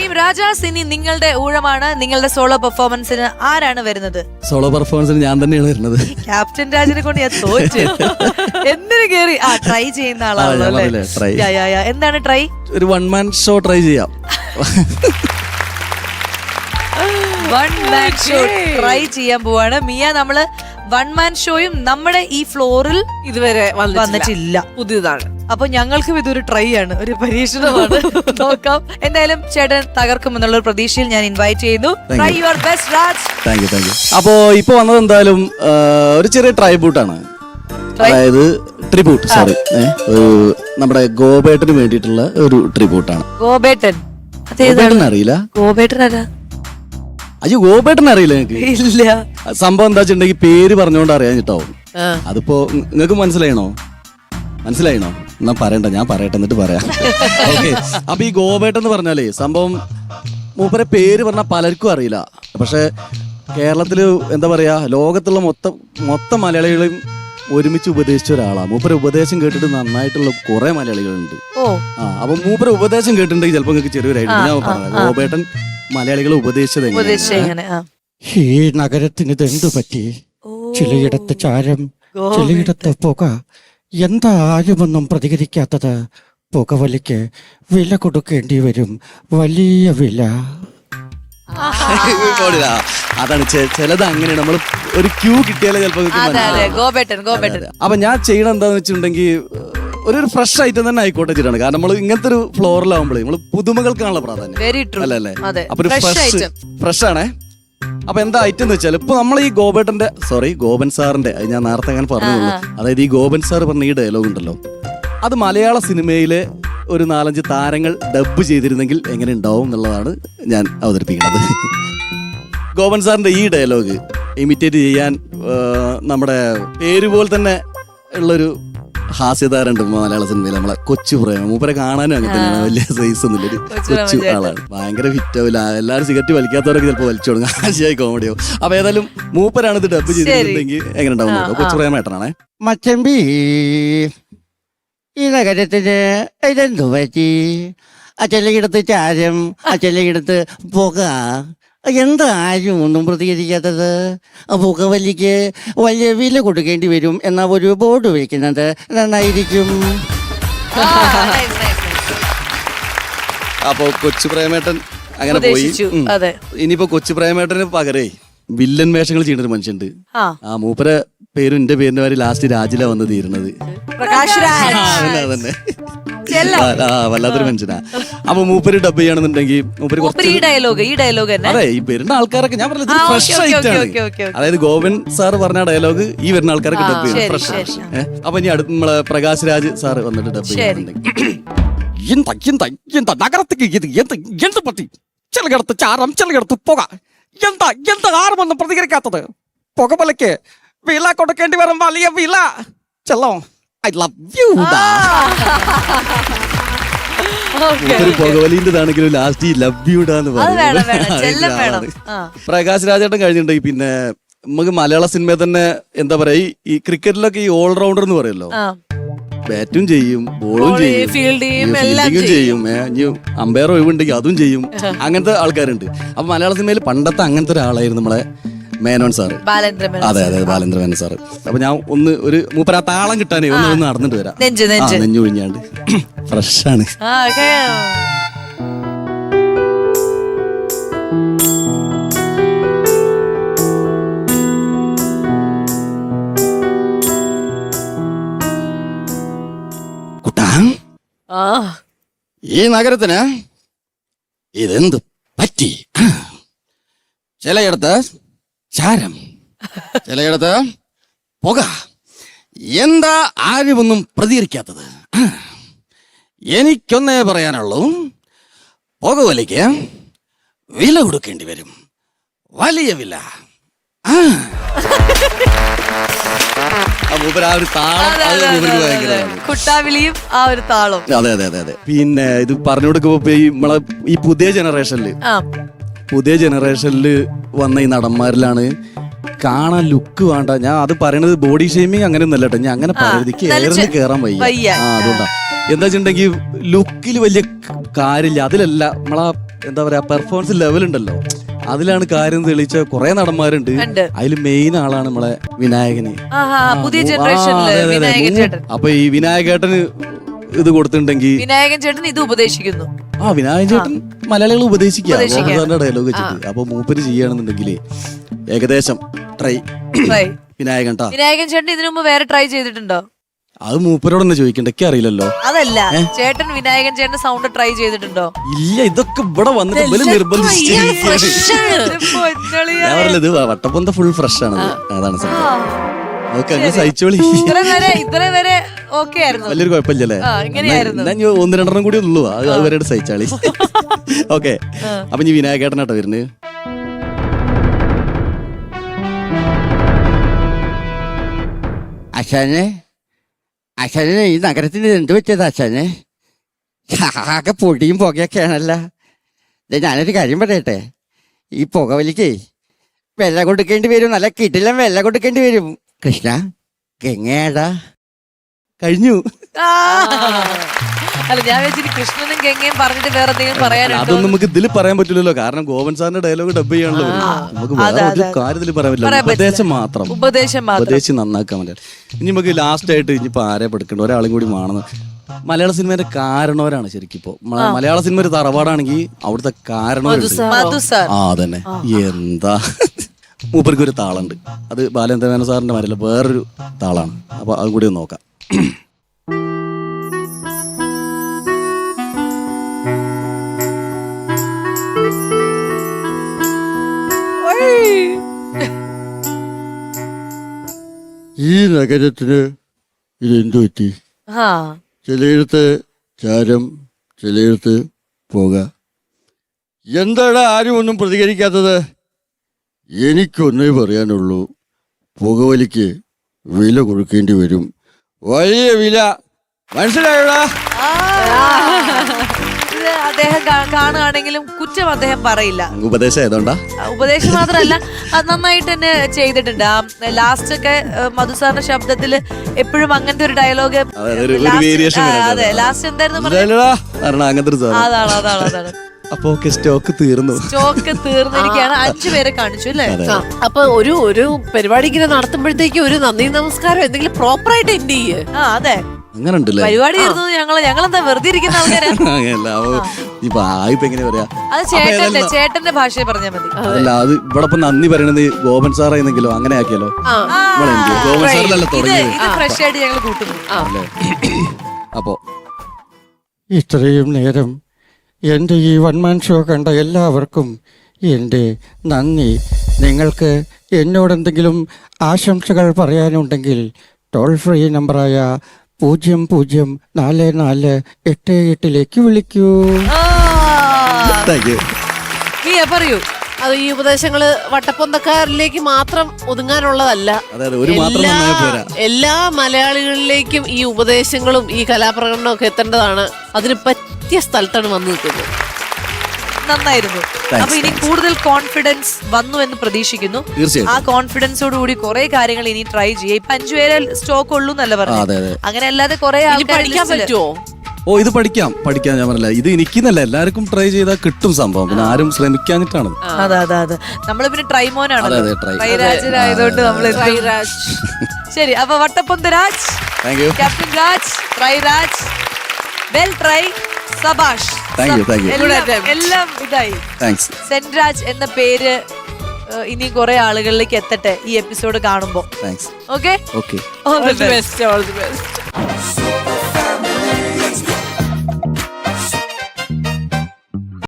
Team Rajas ഇനി നിങ്ങളുടെ ഊഴമാണ്. നിങ്ങളുടെ സോളോ പെർഫോമൻസിന് ആരാണ് വരുന്നത്? സോളോ പെർഫോമൻസിന് ഞാൻ തന്നെയാണ് വരുന്നത്. ക്യാപ്റ്റൻ രാജിനെ കൊണ്ട് ഞാൻ തോറ്റു. എന്തിനു കേറി? ആ ട്രൈ ചെയ്യുന്ന ആളാണ് ആളാണല്ലോ. എന്താണ് ട്രൈ ഒരു വൺ മാൻ ഷോ ട്രൈ ചെയ്യാം. വൺ മാൻ ഷോ ട്രൈ ചെയ്യാൻ പോവാണ്. മിയ നമ്മൾ വൺ മാൻ ഷോയും നമ്മുടെ ഈ ഫ്ലോറിൽ ഇതുവരെ വന്നിട്ടില്ല. പുതിയതാണ്. അപ്പൊ ഞങ്ങൾക്കും ഇതൊരു ട്രൈ ആണ് ഒരു പരീക്ഷണമാണ്. നോക്കാം. എന്തായാലും ചേട്ടൻ തകർക്കും എന്നുള്ള ഒരു പ്രതീക്ഷയിൽ ഞാൻ ഇൻവൈറ്റ് ചെയ്യുന്നു. Try your best Raj thank you thank you അപ്പോ ഇപ്പൊ വന്നത് എന്തായാലും ഒരു ചെറിയ ട്രൈബൂട്ടാണ് അതായത് ട്രിബ്യൂട്ട് സോറി നമ്മുടെ ഗോപേട്ടന് വേണ്ടിയിട്ടുള്ള ഒരു ട്രിബ്യൂട്ടാണ് ഗോപേട്ടൻ. അറിയില്ല ഗോബേട്ടൻ ആരാ അയ്യോ ഗോപേട്ടൻ അറിയില്ല നിങ്ങൾക്ക് ഇല്ല. സംഭവം എന്താ വെച്ചിട്ടുണ്ടെങ്കിൽ പേര് പറഞ്ഞുകൊണ്ട് അറിയാൻ കേട്ടോ അതിപ്പോ നിങ്ങൾക്ക് മനസ്സിലായണോ? മനസ്സിലായണോ? എന്നാ പറയണ്ട ഞാൻ പറയട്ടെ എന്നിട്ട് പറയാം. ഓക്കെ. അപ്പൊ ഈ ഗോപേട്ടൻ എന്ന് പറഞ്ഞാലേ സംഭവം മൂപ്പരെ പേര് പറഞ്ഞ പലർക്കും അറിയില്ല. പക്ഷെ കേരളത്തിൽ എന്താ പറയാ ലോകത്തുള്ള മൊത്തം മൊത്തം മലയാളികളെയും ഒരുമിച്ച് ഉപദേശിച്ച ഒരാളാണ് മൂപ്പരെ ഉപദേശം കേട്ടിട്ട് നന്നായിട്ടുള്ള കുറെ മലയാളികളുണ്ട്. ഓ. ആ അപ്പൊ മൂപ്പരെ ഉപദേശം കേട്ടിട്ടുണ്ടെങ്കിൽ ചിലപ്പോൾ നിങ്ങൾക്ക് ചെറിയൊരു ഐഡിയ ഞാൻ പറയാം ഗോപേട്ടൻ മലയാളികളെ ഉപദേശിച്ചത്? എങ്ങനെ? ആ. ഈ നഗരത്തിന് ഇതെന്തു പറ്റി? ചിലയിടത്ത് ചാരം ചിലയിടത്ത് പുക. എന്താ ആരുമൊന്നും പ്രതികരിക്കാത്തത്? പുകവലിക്ക് വില കൊടുക്കേണ്ടി വരും. വലിയ വില. പോടില്ല. അതാണ് ചെ- ചിലത് അങ്ങനെയാണ്. നമ്മൾ ഒരു ക്യൂ കിട്ടിയാലേ ചിലപ്പോൾ അതെ അതെ. മനസ്സിലാവും. ഗോപേട്ടൻ ഗോപേട്ടൻ. അപ്പൊ ഞാൻ ചെയ്യണം എന്താന്ന് വെച്ചിട്ടുണ്ടെങ്കിൽ ഒരു ഫ്രഷ് ഐറ്റം തന്നെ ആയിക്കോട്ടെ ചെയ്യണം കാരണം നമ്മൾ ഇങ്ങനത്തെ ഒരു ഫ്ലോറിലാവുമ്പോഴേ നമ്മൾ പുതുമകൾക്കാണല്ലോ പ്രാധാന്യം. വെരി ട്രൂ അല്ല അല്ലേ? അതെ. അപ്പൊ ഒരു ഫ്രഷ് ഫ്രഷ് ഐറ്റം ഫ്രഷ് ആണേ. അപ്പൊ എന്താ ഐറ്റം എന്ന് വെച്ചാൽ ഇപ്പൊ നമ്മൾ ഈ ഗോപേട്ടന്റെ സോറി ഗോപൻ സാറിന്റെ അത് ഞാൻ നേരത്തെ അങ്ങനെ പറഞ്ഞുള്ളൂ അതായത് ഈ ഗോപൻ സാർ പറഞ്ഞ ഈ ഡയലോഗ് ഉണ്ടല്ലോ. അത് മലയാള സിനിമയിലെ ഒരു നാലഞ്ച് താരങ്ങൾ ഡബ് ചെയ്തിരുന്നെങ്കിൽ എങ്ങനെ ഉണ്ടാവും എന്നുള്ളതാണ് ഞാൻ അവതരിപ്പിക്കുന്നത്. ഗോപൻ സാറിന്റെ ഈ ഡയലോഗ് ഇമിറ്റേറ്റ് ചെയ്യാൻ ആ, നമ്മുടെ പേര് പോലെ തന്നെ ഉള്ളൊരു ഹാസ്യതാരുണ്ട് മലയാള സിനിമയിൽ നമ്മളെ കൊച്ചു പ്രേമ മൂപ്പരെ കാണാനും അങ്ങനെ തന്നെയാണ്. വലിയ സൈസ് ഒന്നുമില്ല. കൊച്ചു ആളാണ്. ഭയങ്കര ഫിറ്റാവില്ല എല്ലാവരും സിഗരറ്റ് വലിക്കാത്തവരൊക്കെ ചിലപ്പോൾ വലിച്ചു തുടങ്ങും ആശയായി കോമഡിയോ അപ്പൊ ഏതായാലും മൂപ്പരാണ് ഇത് ഡബ് ചെയ്തിട്ടുണ്ടെങ്കിൽ എങ്ങനെ ഉണ്ടാവും നോക്കാം. കൊച്ചു പ്രേമേട്ടനാണേ മച്ചമ്പി ഈ നഗരത്തിന് ഇതെന്തു പറ്റി? അച്ഛന്റെ ചിലയിടത്ത് ചാരം അച്ഛന്റെ പുക. എന്താ ആരും ഒന്നും പ്രതികരിക്കാത്തത്? പുകവലിക്ക് വലിയ വില കൊടുക്കേണ്ടി വരും എന്നാ ഒരു ബോർഡ് വയ്ക്കുന്നത് നന്നായിരിക്കും. അപ്പോ കൊച്ചു പ്രേമേട്ടൻ അങ്ങനെ പോയി. ഉം. അതെ. ഇനിയിപ്പോ കൊച്ചു പ്രേമേട്ടന് പകരേ വില്ലൻ വേഷങ്ങൾ ചെയ്യുന്ന ഒരു മനുഷ്യണ്ട് ആ. ആ മൂപ്പരെ പേരും എന്റെ പേരിന്റെ പേര് ലാസ്റ്റ് രാജില വന്ന് തീരുന്നത്. പ്രകാശ് രാജ് തന്നെ അതന്നെ, അതന്നെ. വല്ലാത്തൊരു മനുഷ്യനാ. അപ്പൊ മൂപ്പര് ഡബ് ചെയ്യണമെന്നുണ്ടെങ്കിൽ മൂപ്പര് മൂപ്പര് കുറച്ച് ഈ ഡയലോഗ് ഈ ഡയലോഗ് തന്നെ? അതെ ഈ വരുന്ന ആൾക്കാരൊക്കെ ഞാൻ പറഞ്ഞത് ഫ്രഷ് ആയിട്ടാണ്. അതായത് ഗോവൻ സാർ പറഞ്ഞ ഡയലോഗ് ഈ വരുന്ന ആൾക്കാരൊക്കെ ഡബ് ചെയ്യും. ചെയ്യണം ഫ്രഷ് അപ്പൊ ഇനി അടുത്ത് നമ്മളെ പ്രകാശ് രാജ് സാർ വന്നിട്ട് ഡബ്. ചെയ്യുന്നുണ്ടെങ്കിൽ എന്താ എന്താ പറ്റി? ചിലയിടത്ത് ചാരം ചിലയിടത്ത് പുക. എന്താ എന്താ ആരുമൊന്നും പ്രതികരിക്കാത്തത്? പുകവലയ്ക്ക് വില കൊടുക്കേണ്ടി വരും വലിയ വില. ചെല്ലോ. ഐ ലവ് യു ഒരു പുകവലിന്റെതാണെങ്കിലും ലാസ്റ്റ് ഈ ലവ് യുടാന്ന് പറയുന്നത് പ്രകാശ് രാജേട്ടൻ കഴിഞ്ഞിട്ടുണ്ടെങ്കിൽ പിന്നെ നമുക്ക് മലയാള സിനിമ തന്നെ എന്താ പറയാ ഈ- ക്രിക്കറ്റിലൊക്കെ ഈ ഓൾറൗണ്ടർ എന്ന് പറയല്ലോ. ബാറ്റും ചെയ്യും ബോളും ചെയ്യും, ചെയ്യും എല്ലാം ഫീൽഡിങ്ങും ചെയ്യും. ഏ, ഇനി അമ്പയർ ഒഴിവുണ്ടെങ്കിൽ അതും ചെയ്യും. അങ്ങനത്തെ ആൾക്കാരുണ്ട്. അപ്പൊ മലയാള സിനിമയിൽ പണ്ടത്തെ അങ്ങനത്തെ ഒരാളായിരുന്നു നമ്മളെ മേനോൻ സാറ്. അതെ അതെ ബാലേന്ദ്ര മേനോൻ സാറ്. അപ്പൊ ഞാൻ ഒന്ന് ഒരു മൂപ്പര ആ താളം കിട്ടാനേ ഒന്ന് ഒന്ന് നടന്നിട്ട് വരാം. നെഞ്ച് ആ നെഞ്ച്. നെഞ്ഞു ഒഴിഞ്ഞാണ്ട് ഫ്രഷ് ആണ് ആ okay. കുട്ടാ. ആ. ഈ നഗരത്തിന് ഇതെന്ത് പറ്റി? ചിലയിടത്ത് ചാരം. ചിലയിടത്ത് പുക. എന്താ ആരുമൊന്നും പ്രതികരിക്കാത്തത്? എനിക്കൊന്നേ പറയാനുള്ളൂ. പുകവലിക്ക് വില കൊടുക്കേണ്ടി വരും. വലിയ വില. കുട്ടാവിളിയും ആ ഒരു താളം. അതെ അതെ അതെ അതെ. പിന്നെ ഇത് പറഞ്ഞു കൊടുക്കുമ്പോ ഈ നമ്മളെ ഈ പുതിയ ജനറേഷനിൽ പുതിയ ജനറേഷനിൽ വന്ന ഈ നടന്മാരിലാണ്. കാണാൻ ലുക്ക് വേണ്ട. ഞാൻ അത് പറയണത് ബോഡി ഷേമിങ് അങ്ങനെ ഒന്നല്ല കേട്ടോ. ഞാൻ അങ്ങനെ പറയരുത്. എനിക്ക് കയറാൻ കേറാൻ വയ്യ. ആ അതുകൊണ്ടാ. എന്താ വെച്ചിട്ടുണ്ടെങ്കിൽ ലുക്കിൽ വലിയ കാര്യമില്ല. അതിലല്ല നമ്മളാ എന്താ പറയാ പെർഫോമൻസ് ലെവൽ ഉണ്ടല്ലോ. അതിലാണ് കാര്യം തെളിയിച്ച കുറെ നടന്മാരുണ്ട്. അതിൽ മെയിൻ ആളാണ് നമ്മളെ വിനായകന്. അപ്പൊ ഈ വിനായകേട്ടന് ഇത് കൊടുത്തിട്ടുണ്ടെങ്കിൽ വിനായകൻ ചേട്ടൻ ഇത് ഉപദേശിക്കുന്നു. ആ വിനായകൻ ചേട്ടൻ മലയാളികൾ ഉപദേശിക്കുക. ഡയലോഗ് വെച്ചിട്ട്. അപ്പൊ മൂപ്പര് ചെയ്യുകയാണെന്നുണ്ടെങ്കിൽ ഏകദേശം ട്രൈ വിനായകൻ ട്ടാ. വിനായകൻ ചേട്ടൻ ഇതിനു മുമ്പ് വേറെ ട്രൈ ചെയ്തിട്ടുണ്ടോ? അത് മൂപ്പരോട് തന്നെ ചോദിക്കണ്ട എനിക്ക് അറിയില്ലല്ലോ. അതല്ല. ചേട്ടൻ വിനായകൻ ചേട്ടൻ സൗണ്ട് ട്രൈ ചെയ്തിട്ടുണ്ടോ? ഇല്ല ഇതൊക്കെ ഇവിടെ വന്നിട്ട് ഇവർ പറഞ്ഞത് ഇത് വട്ടപ്പൊന്ത ഫുൾ ഫ്രഷ് ആണ് അതാണ് സംഭവം. അങ്ങ് സഹിച്ചോളി. ഇത്ര വരെ ഇത്ര വരെ ഓക്കെ ആയിരുന്നു. വലിയൊരു കുഴപ്പമില്ലല്ലേ? ആ, ഇങ്ങനെയായിരുന്നു. ഞാൻ ഒന്ന് രണ്ടെണ്ണം കൂടി ഉള്ളൂ. അത് അതുവരെ സഹിച്ചാളി. ഓക്കെ. അപ്പൊ ഇനി വിനായകേട്ടനാട്ടോ വരുന്നത് അച്ഛനെ അച്ഛനെ ഈ നഗരത്തിന് എന്ത് പറ്റിയത് അച്ഛനെ ആകെ പൊടിയും പുകയൊക്കെയാണല്ല. ദേ ഞാനൊരു കാര്യം പറയട്ടെ. ഈ പുകവലിക്കേ വെള്ളം കൊടുക്കേണ്ടി വരും. നല്ല കിട്ടില്ല വെള്ളം കൊടുക്കേണ്ടി വരും. കൃഷ്ണ ഗംഗയാടാ. കഴിഞ്ഞു. അല്ല ഞാൻ വെച്ചിട്ട് കൃഷ്ണനും ഗംഗയും പറഞ്ഞിട്ട് വേറെ എന്തെങ്കിലും പറയാനുണ്ടോ അതൊന്നും നമുക്ക് ഇതിൽ പറയാൻ പറ്റില്ലല്ലോ. കാരണം ഗോവൻ സാറിന്റെ ഡയലോഗ് ഡബ് ചെയ്യാണല്ലോ ഇവർ. നമുക്ക് വേറെ ഒരു കാര്യത്തിൽ പറയാൻ പറ്റില്ല. പറയാൻ ഉപദേശം മാത്രം. ഉപദേശം മാത്രം. ഉപദേശിച്ച് നന്നാക്കാൻ പറ്റില്ല ഇനി നമുക്ക് ലാസ്റ്റ് ആയിട്ട് ഇനിയിപ്പോ ആരെ പഠിക്കേണ്ട? ഒരാളും കൂടി വേണം മലയാള സിനിമയുടെ കാരണവരാണ് ശരിക്കും ഇപ്പൊ. മ- മലയാള സിനിമ ഒരു തറവാടാണെങ്കിൽ അവിടുത്തെ കാരണവരുണ്ട് മധു സാർ. ആ അതന്നെ. എന്താ? മൂപ്പർക്ക് ഒരു താളുണ്ട്. അത് ബാലചന്ദ്രമേന സാറിന്റെ മരല്ല വേറൊരു താളാണ്. അപ്പൊ അത് കൂടി ഒന്ന് നോക്കാം. ഈ നഗരത്തിന് ഇതെന്തു പറ്റി? ആ ചിലയിടത്ത് ചാരം ചിലയിടത്ത് പോക. എന്താണ് ആരും ഒന്നും പ്രതികരിക്കാത്തത്? എനിക്കൊന്നേ പറയാനുള്ളൂ പുകവലിക്ക് വില കൊടുക്കേണ്ടി വരും. വലിയ വില. മനസ്സിലായോടാ ഇത് അദ്ദേഹം കാ- കാണുകയാണെങ്കിലും കുറ്റം അദ്ദേഹം പറയില്ല. ഉപദേശം ഏതോണ്ടാ ആ, ഉപദേശം മാത്രമല്ല അത് നന്നായിട്ട് തന്നെ ചെയ്തിട്ടുണ്ട്. ആ ലാസ്റ്റ് ഒക്കെ മധുസാറിന്റെ ശബ്ദത്തിൽ എപ്പോഴും അങ്ങനത്തെ ഒരു ഡയലോഗ് അതെ, അതൊരു- ഒരു variation വരുന്നുണ്ട്. അതെ ലാസ്റ്റ് എന്തായിരുന്നു പറഞ്ഞത്? ഇല്ലല്ലടാ. കാരണം അങ്ങനത്തെ ഒരു സാധനം. അതാണ് അതാണ് അതാണ്. അപ്പൊ സ്റ്റോക്ക് തീർന്നു. സ്റ്റോക്ക് തീർന്നിരിക്കുകയാണ് അഞ്ചു പേരെ കാണിച്ചു അല്ലേ. അപ്പൊ ഒരു ഒരു പരിപാടി ഇങ്ങനെ നടത്തുമ്പോഴത്തേക്ക് ഒരു നന്ദി നമസ്കാരം എന്തെങ്കിലും പ്രോപ്പർ ആയിട്ട് എൻഡ് ചെയ്യേ. ആ അതെ. അങ്ങനെ ഉണ്ടല്ലേ പരിപാടി ഞങ്ങൾ ഞങ്ങളെന്താ വെറുതെ ഇരിക്കുന്ന ആൾക്കാരാ? എങ്ങനെ പറയാ? അത് ചേട്ടന്റെ ചേട്ടന്റെ ഭാഷയെ പറഞ്ഞാൽ മതി. അല്ല അത്. ഇവിടെ ഇപ്പൊ നന്ദി പറയണത് ഗോപൻ സാറായിരുന്നെങ്കിലോ അങ്ങനെ ആക്കിയല്ലോ? ഗോപൻ സാറിലല്ല ഇത് തുടങ്ങിയത് ഫ്രഷ് ആയിട്ട് ഞങ്ങൾ കൂട്ടുന്നു. അല്ലേ? അപ്പൊ ഇത്രയും നേരം എന്റെ ഈ വൺമാൻ ഷോ കണ്ട എല്ലാവർക്കും എന്റെ നന്ദി. നിങ്ങൾക്ക് എന്നോടെന്തെങ്കിലും ആശംസകൾ പറയാനുണ്ടെങ്കിൽ ടോൾ ഫ്രീ നമ്പറായ പൂജ്യം പൂജ്യം നാല് നാല് എട്ട് എട്ടിലേക്ക് വിളിക്കൂ. പറയൂ. അത് ഈ ഉപദേശങ്ങൾ വട്ടപ്പൊന്തക്കാരിലേക്ക് മാത്രം ഒതുങ്ങാനുള്ളതല്ല. എല്ലാ- പോരാ. എല്ലാ മലയാളികളിലേക്കും ഈ ഉപദേശങ്ങളും ഈ കലാപ്രകടനവും ഒക്കെ എത്തേണ്ടതാണ്. അതിന് പറ്റിയ സ്ഥലത്താണ് വന്നു നിൽക്കുന്നത്. നന്നായിരുന്നു. അപ്പൊ ഇനി കൂടുതൽ കോൺഫിഡൻസ് വന്നു എന്ന് പ്രതീക്ഷിക്കുന്നു. ആ കോൺഫിഡൻസോട് കൂടി കുറെ കാര്യങ്ങൾ ഇനി ട്രൈ ചെയ്യാം. ഇപ്പൊ അഞ്ചു പേരെ സ്റ്റോക്ക് ഉള്ളൂ എന്നല്ല പറഞ്ഞു? അങ്ങനെ അല്ലാതെ കുറെ ആൾക്കാർ പഠിക്കാൻ പറ്റുമോ ഓ ഇത് പഠിക്കാം. പഠിക്കാൻ ഞാൻ പറഞ്ഞില്ല. ഇത് എനിക്ക് എനിക്കെന്നല്ല എല്ലാവർക്കും ട്രൈ ചെയ്താൽ കിട്ടും സംഭവം. പിന്നെ ആരും ശ്രമിക്കാഞ്ഞിട്ടാണ് അതെ അതെ അതെ. നമ്മൾ പിന്നെ അതെ ട്രൈമോനാണല്ലോ അതെ. ട്രൈ ട്രൈരാജനായതുകൊണ്ട് നമ്മൾ ട്രൈരാജ്. ശരി അപ്പൊ വട്ടപ്പൊന്ത് Raj. Thank you captain Raj. Try Raj. Well try Sabash Thank you, thank you. എല്ലാം- എല്ലാം ഇതായി. താങ്ക്സ് സെൻരാജ് എന്ന പേര് ഏഹ്, ഇനി കുറെ ആളുകളിലേക്ക് എത്തട്ടെ ഈ എപ്പിസോഡ് കാണുമ്പോ. Thanks okay okay All the best, all the best.